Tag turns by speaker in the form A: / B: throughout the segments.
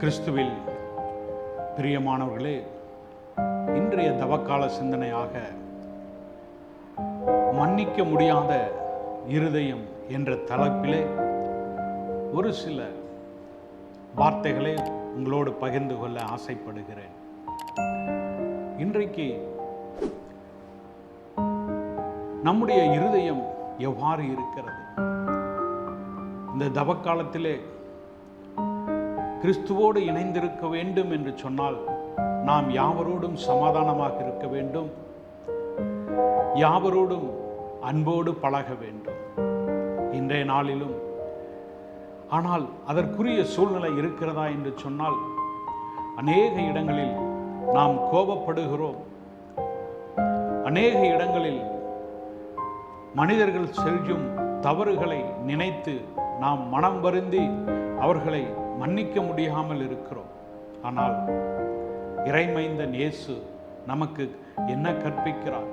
A: கிறிஸ்துவில் பிரியமானவர்களே இன்றைய தவக்கால சிந்தனையாக மன்னிக்க முடியாத இருதயம் என்ற தலைப்பிலே ஒரு சில வார்த்தைகளை உங்களோடு பகிர்ந்து கொள்ள ஆசைப்படுகிறேன். இன்றைக்கு நம்முடைய இருதயம் எவ்வாறு இருக்கிறது? இந்த தவக்காலத்திலே கிறிஸ்துவோடு இணைந்திருக்க வேண்டும் என்று சொன்னால் நாம் யாவரோடும் சமாதானமாக இருக்க வேண்டும். யாவரோடும் அன்போடு பழக வேண்டும். இன்றைய நாளிலும். ஆனால் அதற்குரிய சூழ்நிலை இருக்கிறதா என்று சொன்னால் அநேக இடங்களில் நாம் கோபப்படுகிறோம். அநேக இடங்களில் மனிதர்கள் செய்யும் தவறுகளை நினைத்து நாம் மனம் வருந்தி அவர்களை மன்னிக்க முடியாமல் இருக்கிறோம். ஆனால் இறைமைந்தன் இயேசு நமக்கு என்ன கற்பிக்கிறார்?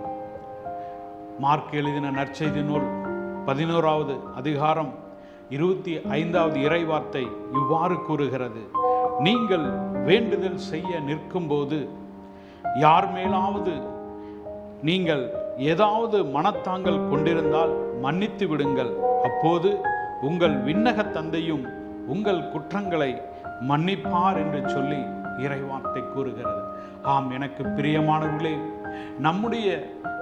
A: மார்க் எழுதின நற்செய்தி நூல் பதினோராவது அதிகாரம் இருபத்தி ஐந்தாவது இறைவார்த்தை இவ்வாறு கூறுகிறது. நீங்கள் வேண்டுதல் செய்ய நிற்கும்போது யார் மேலாவது நீங்கள் ஏதாவது மனத்தாங்கள் கொண்டிருந்தால் மன்னித்து விடுங்கள். அப்போது உங்கள் விண்ணக தந்தையும் உங்கள் குற்றங்களை மன்னிப்பார் என்று சொல்லி இறைவார்த்தை கூறுகிறது. ஆம் எனக்கு பிரியமானவர்களே நம்முடைய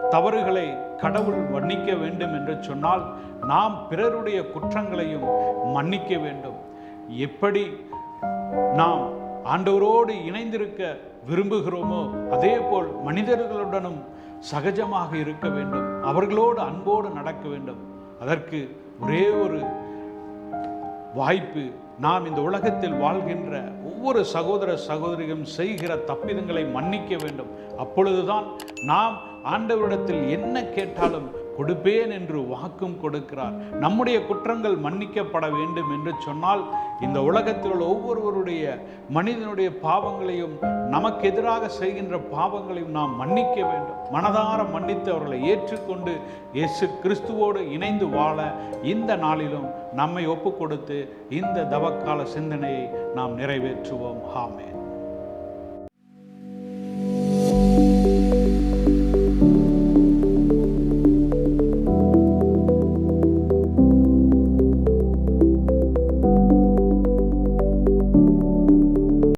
A: தவறுகளை கடவுள் மன்னிக்க வேண்டும் என்று சொன்னால் நாம் பிறருடைய குற்றங்களையும் மன்னிக்க வேண்டும். எப்படி நாம் ஆண்டவரோடு இணைந்திருக்க விரும்புகிறோமோ அதே போல் மனிதர்களுடனும் சகஜமாக இருக்க வேண்டும். அவர்களோடு அன்போடு நடக்க வேண்டும். அதற்கு ஒரே ஒரு வாய்ப்பு நாம் இந்த உலகத்தில் வாழ்கின்ற ஒவ்வொரு சகோதர சகோதரியும் செய்கிற தப்பிதங்களை மன்னிக்க வேண்டும். அப்பொழுதுதான் நாம் ஆண்டவரிடத்தில் என்ன கேட்டாலும் கொடுப்பேன் என்று வாக்கும் கொடுக்கிறார். நம்முடைய குற்றங்கள் மன்னிக்கப்பட வேண்டும் என்று சொன்னால் இந்த உலகத்தில் உள்ள ஒவ்வொருவருடைய மனிதனுடைய பாவங்களையும் நமக்கு எதிராக செய்கின்ற பாவங்களையும் நாம் மன்னிக்க வேண்டும். மனதார மன்னித்து அவர்களை ஏற்றுக்கொண்டு இயேசு கிறிஸ்துவோடு இணைந்து வாழ இந்த நாளிலும் நம்மை ஒப்பு கொடுத்து இந்த தவக்கால சிந்தனையை நாம் நிறைவேற்றுவோம். ஹாமே